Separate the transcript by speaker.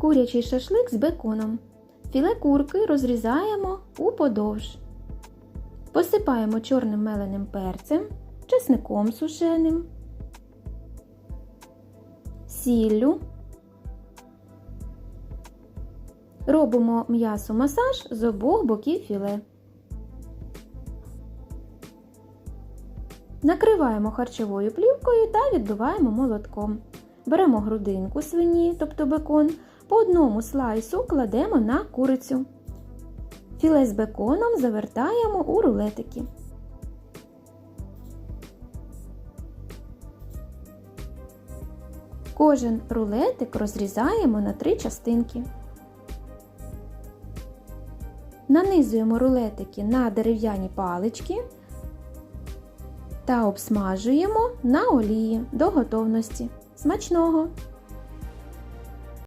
Speaker 1: Курячий шашлик з беконом. Філе курки розрізаємо уподовж. Посипаємо чорним меленим перцем, чесником сушеним, сіллю. Робимо м'ясо масаж з обох боків філе. Накриваємо харчовою плівкою та відбиваємо молотком. Беремо грудинку свині, тобто бекон, по одному слайсу кладемо на курицю. Філе з беконом завертаємо у рулетики. Кожен рулетик розрізаємо на три частинки. Нанизуємо рулетики на дерев'яні палички та обсмажуємо на олії до готовності. Смачного!